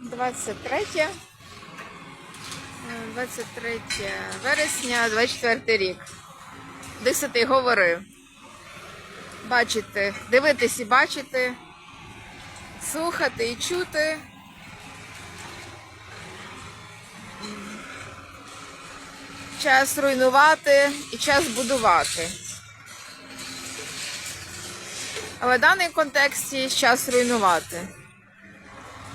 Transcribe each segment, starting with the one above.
23 е, 23 вересня, 24 рік. Десятий говори. Бачити, дивитись і бачити, слухати і чути. Час руйнувати і час будувати. Але в даний контексті час руйнувати.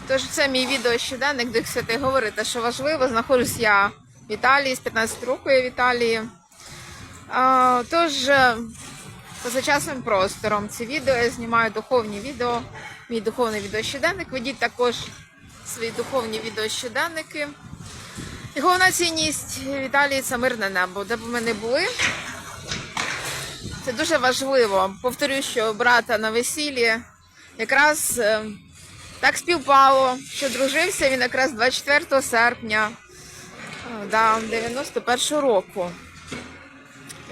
Тож це мій відео щоденник, де кстати, говорити, що важливо. Знаходжусь я в Італії, з 15 років я в Італії. А, тож, е, поза часом простором ці відео я знімаю духовні відео, мій духовний відеощоденник. Ведіть також свої духовні відеощоденники. І головна цінність в Італії це мирне небо. Де б ми не були, це дуже важливо. Повторюю, що брата на весіллі якраз е, так співпало, що дружився він якраз 24 серпня е, да, 91 року.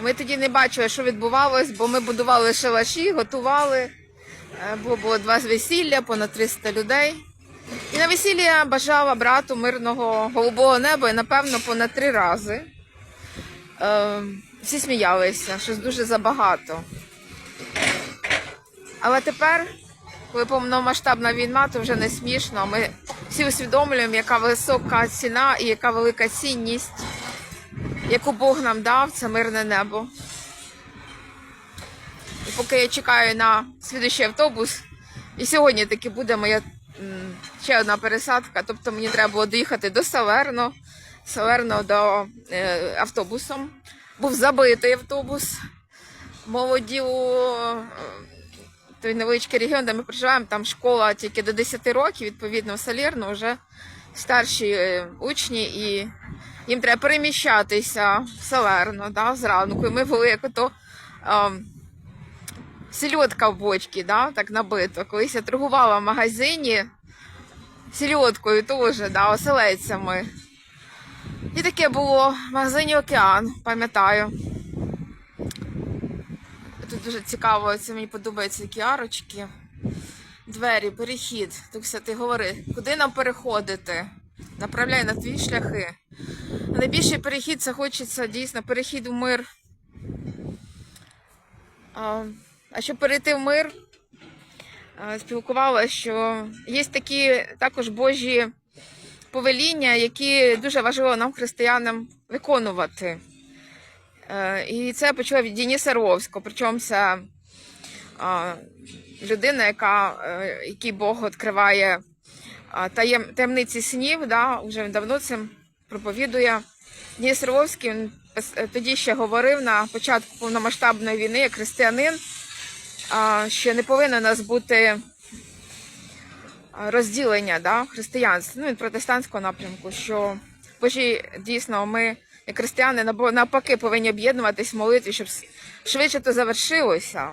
Ми тоді не бачили, що відбувалось, бо ми будували шалаші, готували. Е, Було, було два весілля, понад 300 людей. І на весіллі бажала брату мирного голубого неба і, напевно, понад три рази. Е, всі сміялися, щось дуже забагато. Але тепер, коли повномасштабна війна, то вже не смішно. Ми всі усвідомлюємо, яка висока ціна і яка велика цінність, яку Бог нам дав, це мирне небо. І поки я чекаю на слідуючий автобус, і сьогодні таки буде моя ще одна пересадка. Тобто мені треба було доїхати до Салерно, Салерно до е, автобусом. Був забитий автобус. Молоді у той невеличкий регіон, де ми проживаємо, там школа тільки до 10 років, відповідно, в Салерно вже старші е, учні, і їм треба переміщатися в Салерно да, зранку. І ми були як ото. ем, Сільотка в бочці, да, так набито. Колись я торгувала в магазині сільоткою теж, да, оселедцями. І таке було в магазині Океан, пам'ятаю. Дуже цікаво, це мені подобаються такі арочки. Двері, перехід. Тут все ти говори, куди нам переходити? Направляй на твої шляхи. Найбільший перехід це хочеться дійсно перехід у мир. А, а щоб перейти в мир, спілкувалася, що є такі також Божі повеління, які дуже важливо нам, християнам, виконувати. Е, І це від Дениса Ровського. Причому це людина, яка, е, якій Бог відкриває таєм, таємниці снів, да, вже давно цим проповідує. Денис Ровський він е, тоді ще говорив на початку повномасштабної війни як християнин, що не повинно нас бути розділення да, християнства, ну, від протестантського напрямку, що Божі дійсно ми, як християни, навпаки, повинні об'єднуватись в молитві, щоб швидше то завершилося.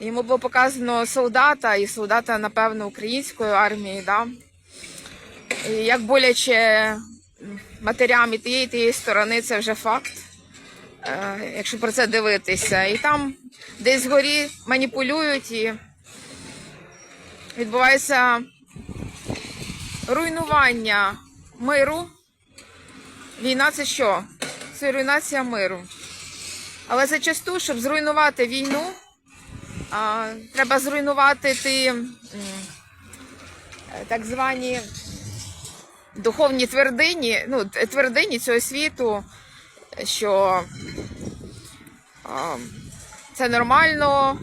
Йому було показано солдата і солдата, напевно, української армії, да? і як боляче матерям і тієї, і тієї сторони, це вже факт, е, якщо про це дивитися. І там десь згорі маніпулюють і відбувається руйнування миру. Війна це що? Це руйнація миру. Але зачасту, щоб зруйнувати війну, а, треба зруйнувати ті е, так звані духовні твердині, ну, твердині цього світу, що а, це нормально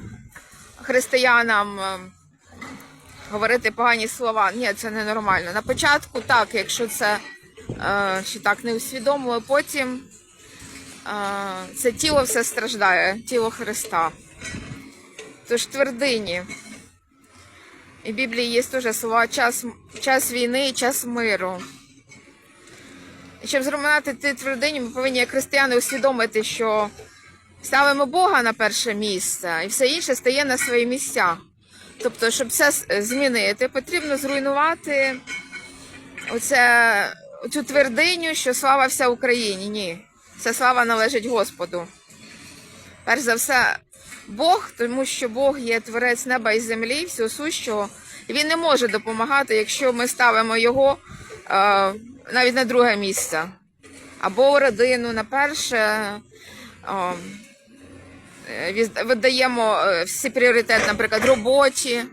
християнам говорити погані слова. Ні, це не нормально. На початку так, якщо це е, ще так не усвідомило, потім е, це тіло все страждає, тіло Христа. Тож твердині. І в Біблії є теж слова час, час війни і час миру. І щоб зруйнувати ті твердині, ми повинні як християни усвідомити, що ставимо Бога на перше місце, і все інше стає на свої місця. Тобто, щоб це змінити, потрібно зруйнувати оце, оцю твердиню, що слава вся Україні. Ні. Вся слава належить Господу. Перш за все, Бог, тому що Бог є творець неба і землі, всього сущого, І він не може допомагати, якщо ми ставимо його е, навіть на друге місце. Або родину на перше. Е, е, віддаємо е, всі пріоритет, наприклад, роботі.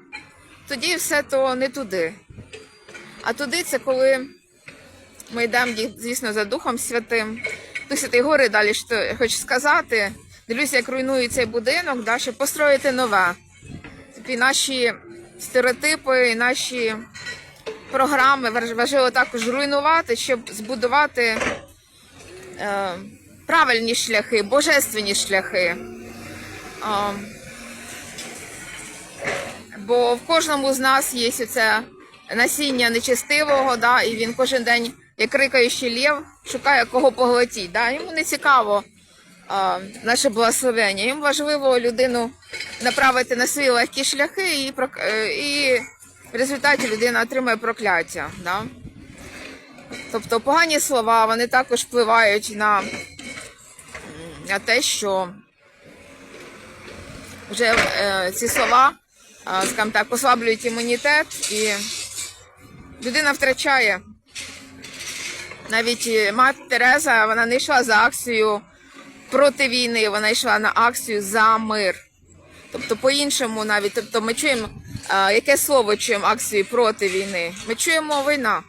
Тоді все то не туди. А туди це коли ми йдемо, ді- звісно, за Духом Святим. Дух Святий гори далі що хочу сказати. Дивлюся, як руйнує цей будинок, да, щоб построїти нове. І наші стереотипи, наші програми важ- важливо також руйнувати, щоб збудувати е, правильні шляхи, божественні шляхи. А, бо в кожному з нас є це насіння нечестивого, да, і він кожен день, як крикаючий лев, шукає кого поглотіть. Да. Йому не цікаво а, наше благословення. Їм важливо людину направити на свої легкі шляхи, і, е, і в результаті людина отримує прокляття. Да. Тобто погані слова вони також впливають на, на те, що вже е, ці слова, е, скажімо так, послаблюють імунітет, і людина втрачає. Навіть е, мати Тереза вона не йшла за акцією проти війни, вона йшла на акцію за мир. Тобто, по-іншому навіть, тобто ми чуємо, е, яке слово чуємо акцію проти війни. Ми чуємо війна.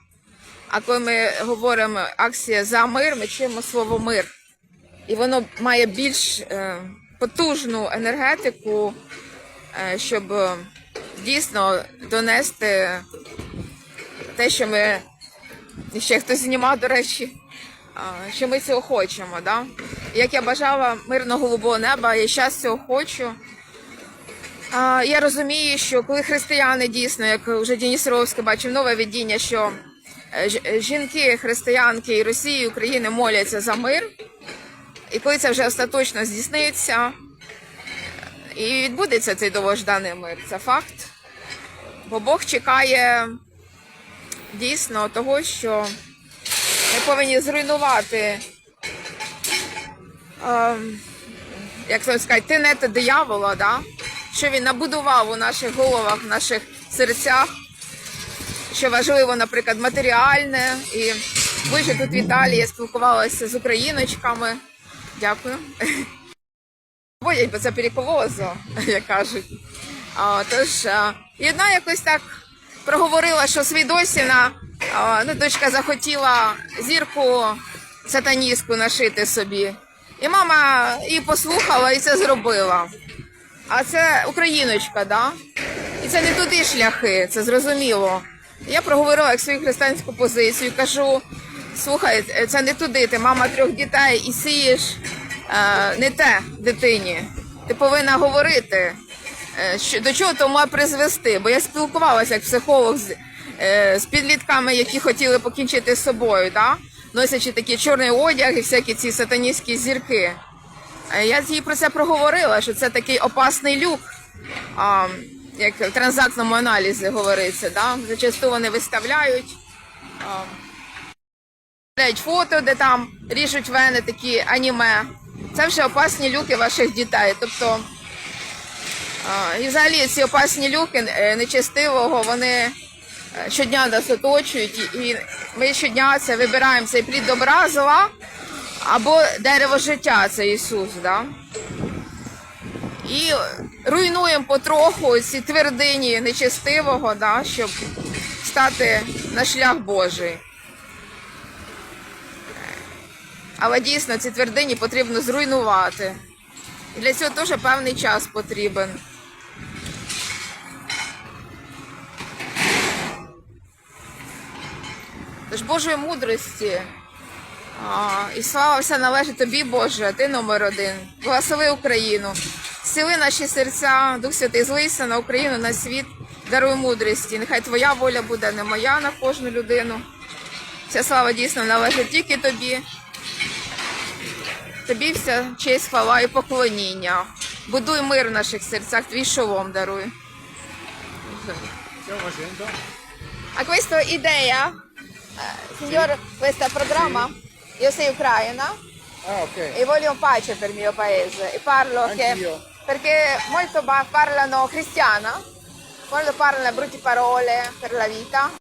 А коли ми говоримо акція за мир, ми чуємо слово мир. І воно має більш е, потужну енергетику, щоб дійсно донести те, що ми і ще хтось знімав, до речі, що ми цього хочемо. Да? Як я бажала мирного голубого неба, я зараз цього хочу. Я розумію, що коли християни дійсно, як вже Дініс Ровський бачив нове видіння, що е, жінки, християнки і Росії, і України моляться за мир. І коли це вже остаточно здійсниться, і відбудеться цей довгожданий мир, це факт. Бо Бог чекає дійсно того, що ми повинні зруйнувати, ем, як це сказати, тинети диявола, да? що він набудував у наших головах, в наших серцях, що важливо, наприклад, матеріальне. І ви ж тут в Італії я спілкувалася з україночками. Дякую. Боять, бо це переколозо, як кажуть. А, тож, а, і одна якось так проговорила, що Свідосіна, ну, дочка захотіла зірку сатаністку нашити собі. І мама її послухала і це зробила. А це україночка, да? І це не туди шляхи, це зрозуміло. Я проговорила як свою християнську позицію, кажу: слухай, це не туди, ти мама трьох дітей і сієш е, не те дитині. Ти повинна говорити, до чого то має призвести. Бо я спілкувалася як психолог з, е, з підлітками, які хотіли покінчити з собою, да? носячи такий чорний одяг і всякі ці сатаністські зірки. Е, Я їй про це проговорила, що це такий опасний люк, а, як в транзактному аналізі говориться. Да? Зачасту вони виставляють. А, фото, де там ріжуть вени такі аніме. Це вже опасні люки ваших дітей. Тобто, і взагалі ці опасні люки е, нечестивого, вони е, щодня нас оточують, і, ми щодня це вибираємо цей плід добра, зла або дерево життя, це Ісус. Да? І руйнуємо потроху ці твердині нечестивого, да, щоб стати на шлях Божий. Але дійсно ці твердині потрібно зруйнувати. І для цього теж певний час потрібен. Тож Божої мудрості. А, і слава вся належить тобі, Боже, ти номер один. Благослови Україну. Зціли наші серця, Дух Святий злися на Україну, на світ, даруй мудрості. Нехай твоя воля буде не моя на кожну людину. Вся слава дійсно належить тільки тобі. Тобі вся честь, хвала і поклоніння. Будуй мир в наших серцях, твій шолом даруй. Stiamo facendo? A eh, signor, questa programma, io sei ucraina. Ah, ok. e voglio pace per il mio paese. E parlo che Anch'io. perché molto parlano cristiana quando parla brutte parole per la vita